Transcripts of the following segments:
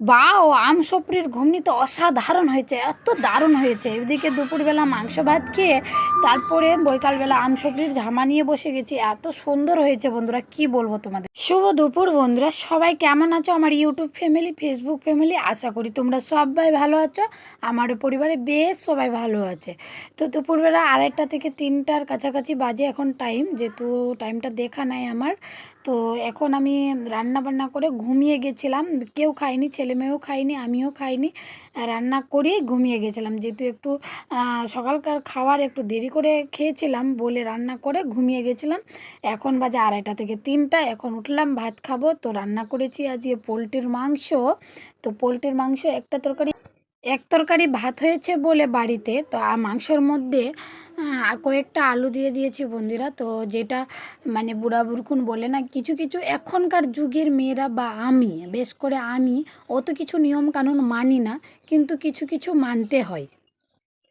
বা ও আম ঘুমনি তো অসাধারণ হয়েছে, এত দারুণ হয়েছে। এদিকে দুপুরবেলা মাংস ভাত খেয়ে তারপরে বৈকালবেলা আম ঝামা নিয়ে বসে গেছি। এত সুন্দর হয়েছে বন্ধুরা, কি বলব তোমাদের? শুভ দুপুর বন্ধুরা, সবাই কেমন আছো? আমার ইউটিউব ফ্যামিলি, ফেসবুক ফ্যামিলি, আশা করি তোমরা সবাই ভালো আছো। আমার পরিবারে বেশ সবাই ভালো আছে। তো দুপুরবেলা আড়াইটা থেকে তিনটার কাছাকাছি বাজে এখন টাইম যেহেতু টাইমটা দেখা নাই আমার। তো এখন আমি রান্না বান্না করে ঘুমিয়ে গেছিলাম। কেউ খায়নি, ছেলে মেয়েও খায়নি, আমিও খাইনি। রান্না করেই ঘুমিয়ে গেছিলাম। যেহেতু একটু সকালকার খাবার একটু দেরি করে খেয়েছিলাম বলে রান্না করে ঘুমিয়ে গেছিলাম। এখন বাজে আড়াইটা থেকে তিনটা, এখন উঠলাম, ভাত খাব। তো রান্না করেছি আজকে পোলট্রির মাংস। তো পোলট্রির মাংস একটা তরকারি এক তরকারি ভাত হয়েছে বলে বাড়িতে, তো মাংসর মধ্যে কয়েকটা আলু দিয়ে দিয়েছি বন্ধুরা। তো যেটা মানে বুড়া বুড়কুন বলে না, কিছু কিছু এখনকার যুগের মেয়েরা বা আমি, বেশ করে আমি, অত কিছু নিয়ম কানুন মানি না, কিন্তু কিছু কিছু মানতে হয়।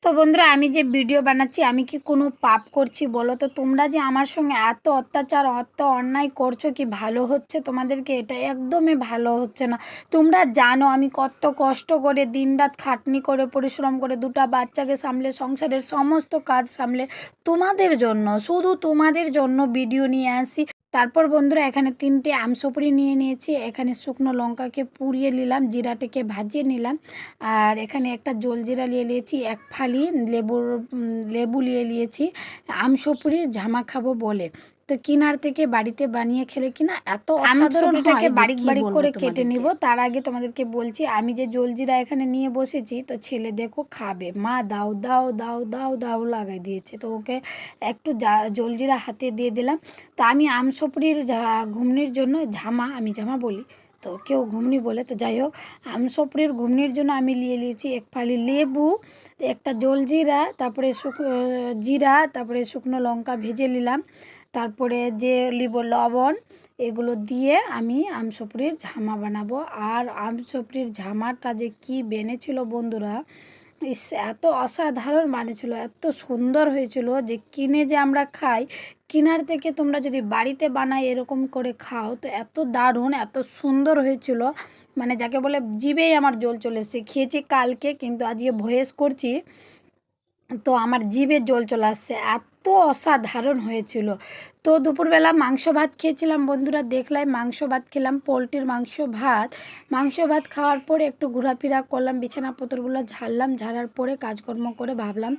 তো বন্ধুরা, আমি যে ভিডিও বানাচ্ছি, আমি কি কোনো পাপ করছি বলো তো? তোমরা যে আমার সঙ্গে এত অত্যাচার এত অন্যায় করছ কি ভালো হচ্ছে তোমাদেরকে? এটা একদমই ভালো হচ্ছে না। তোমরা জানো, আমি কত কষ্ট করে দিনরাত খাটনি করে, পরিশ্রম করে, দুটো বাচ্চাকে সামলে, সংসারের সমস্ত কাজ সামলে তোমাদের জন্য, শুধু তোমাদের জন্য ভিডিও নিয়ে আসি। তারপর বন্ধুরা এখানে তিনটে আমসপুরি নিয়ে নিয়েছি। এখানে শুকনো লঙ্কাকে পুড়িয়ে নিলাম, জিরাটাকে ভাজিয়ে নিলাম। আর এখানে একটা জল জিরা নিয়ে নিয়েছি, এক ফালি লেবুর লেবু নিয়ে নিয়েছি। আমসপুরির ঝামা খাব বলে। তো কিনার থেকে বাড়িতে বানিয়ে খেলে কিনা এত অসাধারণ যে বারিক বারিক করে কেটে। নিব। তার আগে তোমাদেরকে বলছি আমি যে জলজিরা এখানে নিয়ে বসেছি তো ছেলে দেখো খাবে মা দাও দাও দাও দাও দাও লাগাই দিয়েছে তো ওকে একটু জলজিরা হাতে দিয়ে দিলাম তো আমি আমসপুরির ঘুমনির জন্য ঝামা আমি ঝামা বলি তো কেউ ঘুমনি বলে তো যাই হোক আমসপুরির ঘুমনির জন্য আমি নিয়ে নিয়েছি এক ফালি লেবু একটা জলজিরা তারপরে শুক জিরা তারপরে শুকনো লঙ্কা ভেজে নিলাম তারপরে যে লিব লবণ, এগুলো দিয়ে আমি আমসপুরির ঝামা বানাবো। আর আমসপুরির ঝামাটা যে কি বেনেছিল বন্ধুরা, ইস, এত অসাধারণ বানিয়েছিল, এত সুন্দর হয়েছিল যে কিনে যে আমরা খাই, কিনার থেকে তোমরা যদি বাড়িতে বানাই এরকম করে খাও, তো এত দারুণ, এত সুন্দর হয়েছিল। মানে যাকে বলে জিভেই আমার জল চলে এসেছে। খেয়েছি কালকে, কিন্তু আজকে ভয়েস করছি, তো আমার জিভে জল চলে আসছে। এত অসাধারণ হয়েছিল। তো দুপুরবেলা মাংস ভাত খেয়েছিলাম, বন্ধুরা দেখলাই মাংস ভাত খেলাম, পোলট্রির মাংস ভাত। মাংস ভাত খাওয়ার পরে একটু ঘোরাফেরা করলাম বিছানাপত্রগুলো ঝাড়লাম, ঝাড়ার পরে কাজকর্ম করে ভাবলাম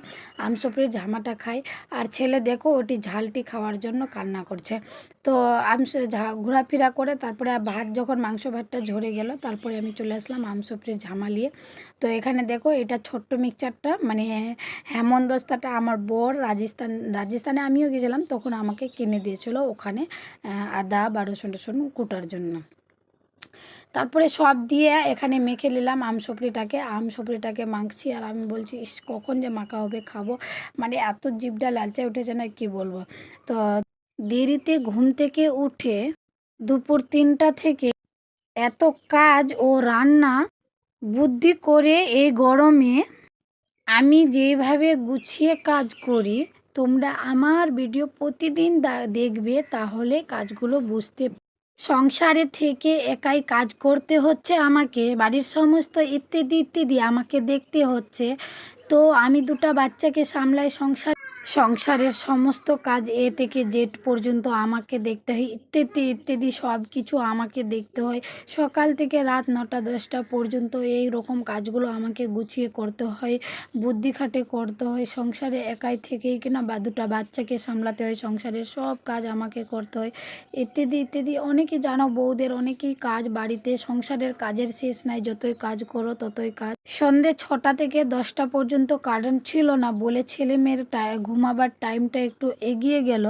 আমসপরির ঝামাটা খাই। আর ছেলে দেখো ওটি ঝালটি খাওয়ার জন্য কান্না করছে। তো আমস ঘোরাফেরা করে তারপরে ভাত যখন মাংস ভাতটা ঝরে গেল, তারপরে আমি চলে আসলাম আমসপরির ঝামা নিয়ে। তো এখানে দেখো এটা ছোট্ট মিক্সচারটা মানে হেমন্দস্তাটা আমার বর রাজস্থান, রাজস্থানে আমিও গেছিলাম, তখন আমাকে কিনে দিয়েছিল ওখানে আদা বা রসুন টসুন কুটার জন্য। তারপরে সব দিয়ে এখানে মেখে নিলাম আম সপরিটাকে আম সপরিটাকে মাখছি আর আমি বলছি কখন যে মাখা হবে, খাব। মানে এত জিভটা লালচে উঠেছে না, কি বলব? তো দেরিতে ঘুম থেকে উঠে দুপুর তিনটা থেকে এত কাজ ও রান্না বুদ্ধি করে এই গরমে আমি যেভাবে গুছিয়ে কাজ করি তোমরা আমার ভিডিও প্রতিদিন দেখবে, তাহলে কাজগুলো বুঝতে সংসারে থেকে একাই কাজ করতে হচ্ছে আমাকে, বাড়ির সমস্ত ইত্যাদি ইত্যাদি আমাকে দেখতে হচ্ছে। তো আমি দুটা বাচ্চাকে সামলাই সংসার সংসারের সমস্ত কাজ এ থেকে জেড পর্যন্ত আমাকে দেখতে হয়। ইত্যাদি ইত্যাদি সব কিছু আমাকে দেখতে হয়। সকাল থেকে রাত নটা, দশটা পর্যন্ত এই রকম কাজগুলো আমাকে গুছিয়ে করতে হয়, বুদ্ধি খাটে করতে হয়। সংসারে একাই থেকেই কিনা বা দুটা বাচ্চাকে সামলাতে হয়, সংসারের সব কাজ আমাকে করতে হয়। ইত্যাদি ইত্যাদি। অনেকে জানো বউদের, অনেকেই কাজ বাড়িতে, সংসারের কাজের শেষ নাই, যতই কাজ করো ততই কাজ। সন্ধে ছটা থেকে দশটা পর্যন্ত কারেন্ট ছিল না বলে ছেলে মেয়ের টা- ঘুমাবার টাইমটা একটু এগিয়ে গেল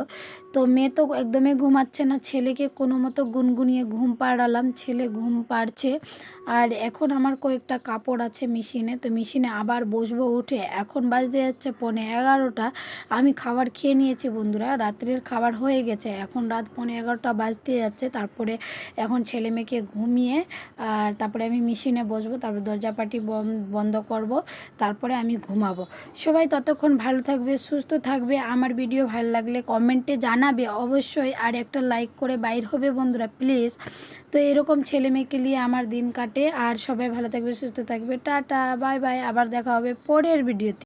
তো মেয়ে তো একদমই ঘুমাচ্ছে না। ছেলেকে কোনো মতো গুনগুনিয়ে ঘুম পাড়ালাম, ছেলে ঘুম পাড়ছে। আর এখন আমার কয়েকটা কাপড় আছে মেশিনে, তো মেশিনে আবার বসবো উঠে। এখন বাজতে যাচ্ছে পনে এগারোটা। আমি খাবার খেয়ে নিয়েছি বন্ধুরা, রাত্রের খাবার হয়ে গেছে। এখন রাত পনে এগারোটা বাজতে যাচ্ছে। তারপরে এখন ছেলে মেয়েকে ঘুমিয়ে, আর তারপরে আমি মেশিনে বসবো, তারপর দরজাপাটি বন- বন্ধ করব, তারপরে আমি ঘুমাবো। সবাই ততক্ষণ ভালো থাকবে, সুস্থ থাকবে। আমার ভিডিও ভালো লাগলে কমেন্টে জানা জানাবে অবশ্যই আর একটা লাইক করে বাইর হবে বন্ধুরা প্লিজ তো এরকম ছেলে মেয়েকে নিয়ে আমার দিন কাটে আর সবাই ভালো থাকবে, সুস্থ থাকবে। টাটা বাই বাই আবার দেখা হবে পরের ভিডিওতে